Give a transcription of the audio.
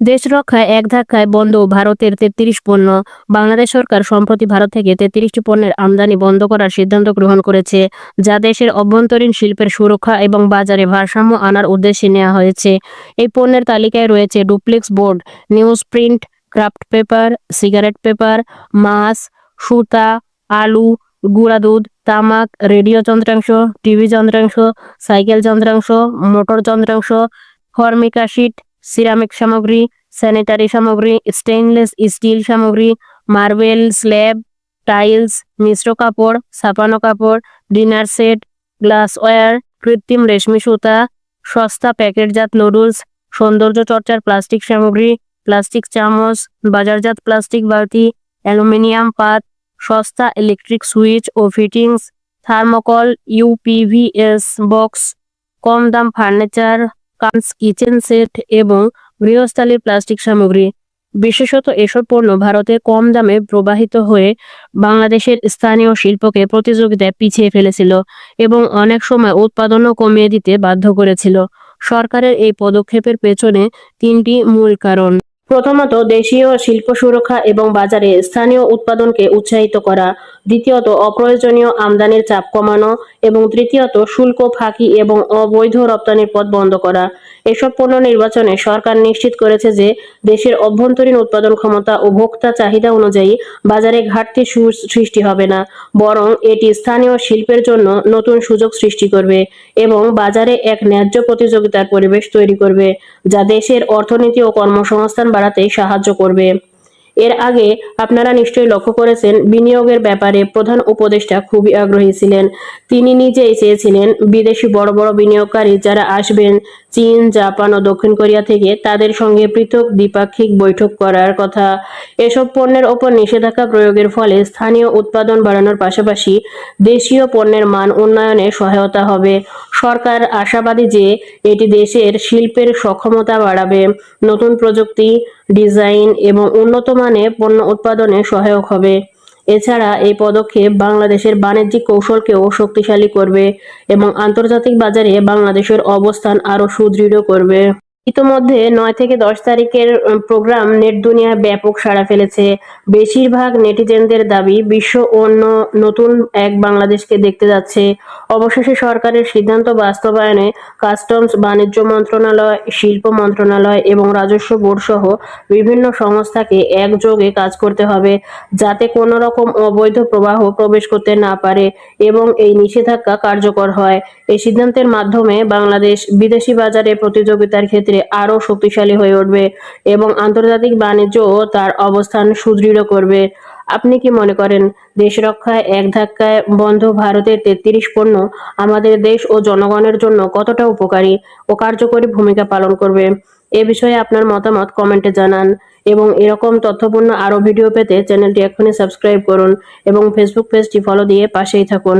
দেশ রক্ষায় এক ধাক্কায় বন্ধ ভারতের তেত্রিশ পণ্য। বাংলাদেশ সরকার সম্প্রতি ভারত থেকে তেত্রিশটি পণ্যের আমদানি বন্ধ করার সিদ্ধান্ত গ্রহণ করেছে, যা দেশের অভ্যন্তরীণ শিল্পের সুরক্ষা এবং বাজারে ভারসাম্য আনার উদ্দেশ্যে নেওয়া হয়েছে। এই পণ্যের তালিকায় রয়েছে duplex board news print kraft paper, cigarette paper, মাছ, সুতা, আলু, গুঁড়া দুধ, তামাক, রেডিও যন্ত্রাংশ, টিভি যন্ত্রাংশ, সাইকেল যন্ত্রাংশ, মোটর যন্ত্রাংশ, ফর্মিকা শিট সিরামিক সামগ্রী স্যানিটারি সামগ্রী স্টেইনলেস স্টিল সামগ্রী মার্বেল স্ল্যাব টাইলস মিশ্র কাপড়, ছাপানো কাপড় ডিনার সেট গ্লাসওয়্যার কৃত্রিম রেশমি সুতা, সস্তা প্যাকেটজাত নুডলস সৌন্দর্য চর্চার প্লাস্টিক সামগ্রী প্লাস্টিক চামচ, বাজারজাত প্লাস্টিক বালতি, অ্যালুমিনিয়াম পাত, সস্তা ইলেকট্রিক সুইচ ও fittings thermocol U P V C box কম দাম ফার্নিচার কান্স কিচেন সেট এবং গৃহস্থালির প্লাস্টিক সামগ্রী। বিশেষত এসব পণ্য ভারতে কম দামে প্রবাহিত হয়ে বাংলাদেশের স্থানীয় শিল্পকে প্রতিযোগিতায় পিছিয়ে ফেলেছিল এবং অনেক সময় উৎপাদনও কমিয়ে দিতে বাধ্য করেছিল। সরকারের এই পদক্ষেপের পেছনে তিনটি মূল কারণ। প্রথমত দেশীয় শিল্প সুরক্ষা এবং বাজারে স্থানীয় উৎপাদনকে উৎসাহিত করা, দ্বিতীয়ত অপ্রয়োজনীয় আমদানির চাপ কমানো এবং তৃতীয়ত শুল্ক, ফাঁকি এবং অবৈধ রপ্তানির পথ বন্ধ করা। এসব পণ্য নির্বাচনে সরকার নিশ্চিত করেছে যে দেশের অভ্যন্তরীণ উৎপাদন ক্ষমতা ও ভোক্তা চাহিদা অনুযায়ী বাজারে ঘাটতি সৃষ্টি হবে না, বরং এটি স্থানীয় শিল্পের জন্য নতুন সুযোগ সৃষ্টি করবে এবং বাজারে এক ন্যায্য প্রতিযোগিতার পরিবেশ তৈরি করবে, যা দেশের অর্থনীতি ও কর্মসংস্থান বাড়াতে সাহায্য করবে। এর আগে আপনারা নিশ্চয়ই লক্ষ্য করেছেন, বিনিয়োগের ব্যাপারে প্রধান উপদেষ্টা খুবই আগ্রহী ছিলেন। তিনি নিজেই চেয়েছিলেন, বিদেশি বড় বড় বিনিয়োগকারী যারা আসবেন চীন, জাপান ও দক্ষিণ কোরিয়া থেকে, তাদের সঙ্গে পৃথক দ্বিপাক্ষিক বৈঠক করার কথা। এসব পণ্যের ওপর নিষেধাজ্ঞা প্রয়োগের ফলে স্থানীয় উৎপাদন বাড়ানোর পাশাপাশি দেশীয় পণ্যের মান উন্নয়নে সহায়তা হবে। সরকার আশাবাদী যে এটি দেশের শিল্পের সক্ষমতা বাড়াবে। নতুন প্রযুক্তি ডিজাইন এবং উন্নত মানের পণ্য উৎপাদনে সহায়ক হবে। এছাড়া এই পদক্ষেপ বাংলাদেশের বাণিজ্যিক কৌশলকেও শক্তিশালী করবে এবং আন্তর্জাতিক বাজারে বাংলাদেশের অবস্থান আরও সুদৃঢ় করবে। ইতোমধ্যে নয় থেকে দশ তারিখের প্রোগ্রাম নেট দুনিয়ায় ব্যাপক সাড়া ফেলেছে। বেশিরভাগ নেটিজেনদের দাবি, বিশ্ব অন্য নতুন এক বাংলাদেশকে দেখতে যাচ্ছে। অবশেষে সরকারের সিদ্ধান্ত বাস্তবায়নে কাস্টমস, বাণিজ্য মন্ত্রণালয়, শিল্প মন্ত্রণালয় এবং রাজস্ব বোর্ড সহ বিভিন্ন সংস্থাকে একযোগে কাজ করতে হবে, যাতে কোনো রকম অবৈধ প্রবাহ প্রবেশ করতে না পারে এবং এই নিষেধাজ্ঞা কার্যকর হয়। এই সিদ্ধান্তের মাধ্যমে বাংলাদেশ বিদেশি বাজারে প্রতিযোগিতার ক্ষেত্রে আরও শক্তিশালী হয়ে উঠবে এবং আন্তর্জাতিক বাণিজ্যও তার অবস্থান সুদৃঢ় করবে। আপনি কি মনে করেন, দেশ রক্ষায় এক ধাক্কায় বন্ধ ভারতের তেত্রিশ পণ্য আমাদের দেশ ও জনগণের জন্য কতটা উপকারী ও কার্যকরী ভূমিকা পালন করবে? এ বিষয়ে আপনার মতামত কমেন্টে জানান এবং এরকম তথ্যপূর্ণ আরও ভিডিও পেতে চ্যানেলটি এখনই সাবস্ক্রাইব করুন এবং ফেসবুক পেজটি ফলো দিয়ে পাশেই থাকুন।